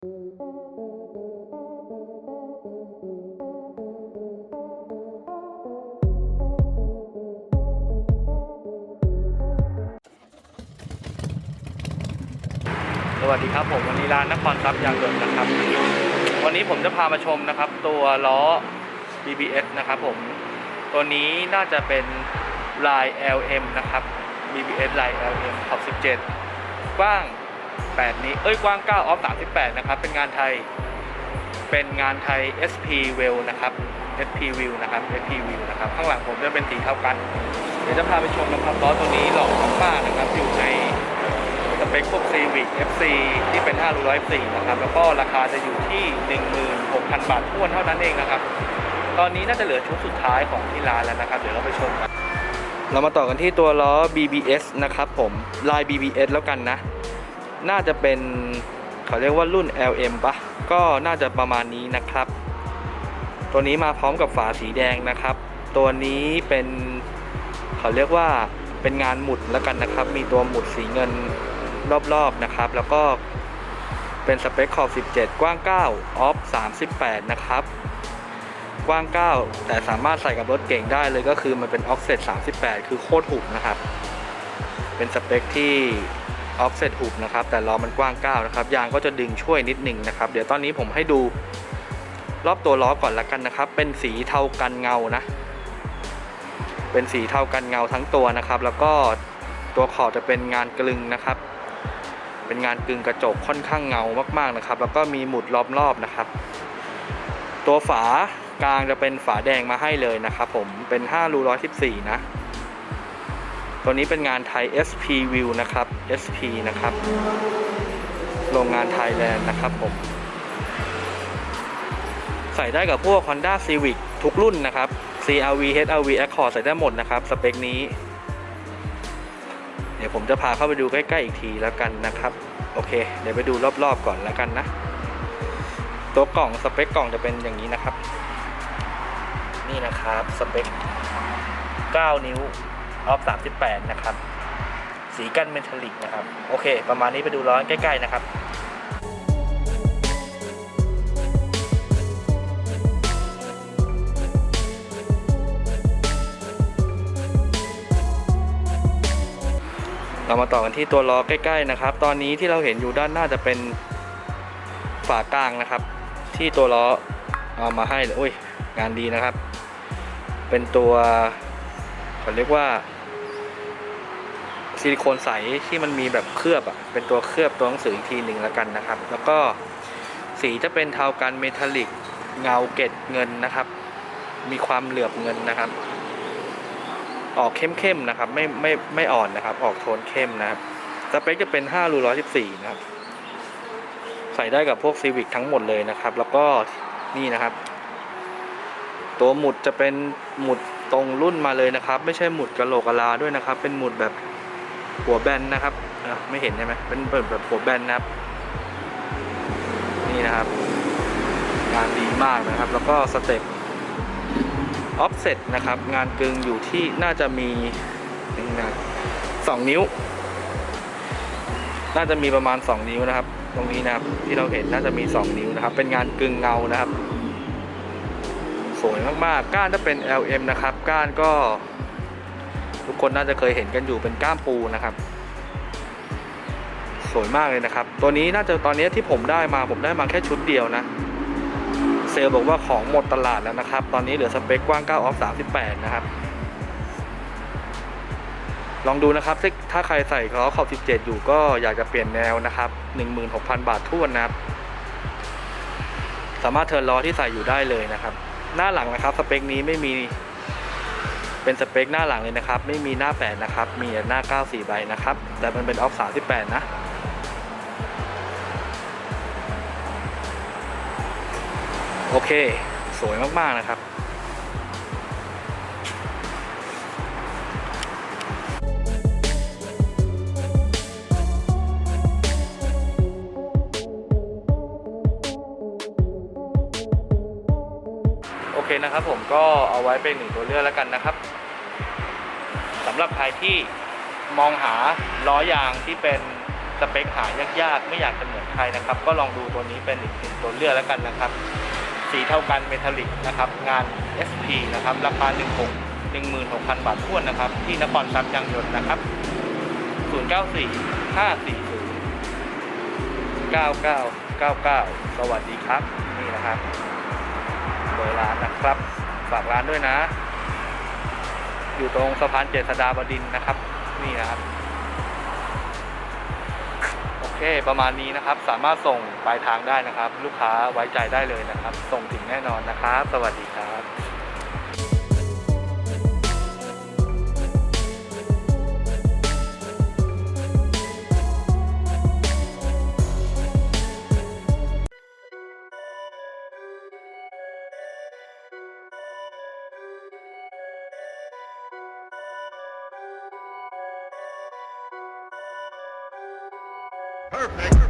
สวัสดีครับผมวันนี้ร้านนครทรัพย์ยางยนต์นะครับ วันนี้ผมจะพามาชมนะครับ ตัวล้อ BBS นะครับผมตัวนี้น่าจะเป็นลาย LM นะครับ BBS ลาย LM ขอบ 17 กว้าง 8 นี้ เอ้ยกว้าง 9 ออฟ 38 นะครับ เป็นงานไทย เป็นงานไทย SP w e l l นะครับ SP w e l l นะครับ SP w e l l นะครับ ข้างหลังผมจะเป็นสีเท่ากัน เดี๋ยวจะพาไปชมนะครับล้อตัวนี้หล่อมากๆนะครับ อยู่ในสเปคพวก Civic FC ที่เป็น5 1 0 4นะครับ แล้วก็ราคาจะอยู่ที่ 16,000 บาทท้วนเท่านั้นเองนะครับ ตอนนี้น่าจะเหลือชุดสุดท้ายของที่ร้านแล้วนะครับ เดี๋ยวเราไปชมกันเรามาต่อกันที่ตัวล้อ BBS นะครับผม ลาย BBS แล้วกันนะ น่าจะเป็นเขาเรียกว่ารุ่น LM ปะก็น่าจะประมาณนี้นะครับ ตัวนี้มาพร้อมกับฝาสีแดงนะครับ ตัวนี้เป็นเขาเรียกว่าเป็นงานหมุดแล้วกันนะครับ มีตัวหมุดสีเงินรอบๆนะครับ แล้วก็เป็นสเปคขอบ 17 กว้าง 9 ออฟ 38 นะครับ กว้าง 9 แต่สามารถใส่กับรถเก่งได้เลยก็คือมันเป็นออฟเซต38 คือโคตรหุบนะครับ เป็นสเปคที่ ออฟเซตหุบนะครับ แต่ล้อมันกว้าง9นะครับ ยางก็จะดึงช่วยนิดหนึ่งนะครับ เดี๋ยวตอนนี้ผมให้ดูรอบตัวล้อก่อนละกันนะครับ เป็นสีเทากันเงานะ เป็นสีเทากันเงาทั้งตัวนะครับ แล้วก็ตัวขอบจะเป็นงานกลึงนะครับ เป็นงานกลึงกระจกค่อนข้างเงามากๆนะครับ แล้วก็มีหมุดล้อมรอบนะครับ ตัวฝากลางจะเป็นฝาแดงมาให้เลยนะครับ ผม เป็น5รู114นะ ตัวนี้เป็นงานไทย SP View นะครับ SP นะครับ โรงงานไทยแลนด์นะครับผม ใส่ได้กับพวก Honda Civic ทุกรุ่นนะครับ CRV HRV Accord ใส่ได้หมดนะครับ สเปคนี้ เดี๋ยวผมจะพาเข้าไปดูใกล้ ๆ อีกทีแล้วกันนะครับ โอเค เดี๋ยวไปดูรอบ ๆ ก่อนแล้วกันนะ ตัวกล่องสเปคกล่องจะเป็นอย่างนี้นะครับ นี่นะครับ สเปค 9 นิ้ว ออฟ38 นะครับ สีกันเมทัลลิกนะครับ โอเค ประมาณนี้ไปดูร้อนใกล้ ๆ นะครับเรามาต่อกันที่ตัวล้อใกล้ ๆ นะครับ ตอนนี้ที่เราเห็นอยู่ด้านหน้าจะเป็นฝากลางนะครับ ที่ตัวล้อเอามาให้เลยอุ้ยงานดีนะครับ เป็นตัว เขาเรียกว่าซิลิโคนใสที่มันมีแบบเคลือบอะเป็นตัวเคลือบตัวหนังสืออีกทีหนึ่งแล้วกันนะครับ แล้วก็สีจะเป็นเทากันเมทัลลิกเงาเกตเงินนะครับ มีความเหลือบเงินนะครับ ออกเข้มๆนะครับ ไม่ไม่ไม่อ่อนนะครับ ออกโทนเข้มนะครับสเปคจะเป็น5รู114 นะครับ ใส่ได้กับพวกซีวิกทั้งหมดเลยนะครับ แล้วก็นี่นะครับ ตัวหมุดจะเป็นหมุด ตรงรุ่นมาเลยนะครับ ไม่ใช่หมุดกะโหลกกะลาด้วยนะครับ เป็นหมุดแบบหัวแบนนะครับไม่เห็นใช่ไหมเป็นแบบแบบหัวแบนนะครับ นี่นะครับงานดีมากนะครับ แล้วก็สเต็ปออฟเซ็ตนะครับ งานกึงอยู่ที่น่าจะมีนี่นะสองนิ้ว น่าจะมีประมาณ 2 นิ้วนะครับ ตรงนี้นะครับที่เราเห็นน่าจะมี 2 นิ้วนะครับ เป็นงานกึงเงานะครับ สวยมากๆ ก้านจะเป็น LM นะครับ ก้านก็ ทุกคนน่าจะเคยเห็นกันอยู่เป็นก้ามปูนะครับ สวยมากเลยนะครับ ตัวนี้น่าจะตอนนี้ที่ผมได้มาผมได้มาแค่ชุดเดียวนะ เซลบอกว่าของหมดตลาดแล้วนะครับ ตอนนี้เหลือสเปคกว้าง9ออฟ38 นะครับ ลองดูนะครับ ถ้าใครใส่ล้อขอบ 17 อยู่ก็อยากจะเปลี่ยนแนวนะครับ 16,000 บาททุ่นนะครับสามารถเทิร์นล้อที่ใส่อยู่ได้เลยนะครับ หน้าหลังนะครับสเปคนี้ไม่มีเป็นสเปคหน้าหลังเลยนะครับ ไม่มีหน้า8นะครับ มีแต่หน้า94ใบนะครับ แต่มันเป็นออฟ38 นะโอเค สวยมาก ๆ นะครับ เคนะครับผมก็เอาไว้เป็นหนึ่งตัวเลือกแล้วกันนะครับสำหรับใครที่มองหาล้อยางที่เป็นสเปคหายากๆ ไม่อยากจะเหมือนใครนะครับ ก็ลองดูตัวนี้เป็นอีกหนึ่งตัวเลือกแล้วกันนะครับ สีเท่ากันเมทัลลิกนะครับ งาน SP นะครับ ราคา 1 6 16,000 บาทท้วนนะครับ ที่นครทรัพย์ยางยนต์นะครับ 094 540 9999 สวัสดีครับ นี่นะครับ เบอร์ร้านนะครับ ฝากร้านด้วยนะ อยู่ตรงสะพานเจษฎาบดินนะครับ นี่นะครับ โอเค ประมาณนี้นะครับ สามารถส่งปลายทางได้นะครับ ลูกค้าไว้ใจได้เลยนะครับ ส่งถึงแน่นอนนะครับ สวัสดีครับ ส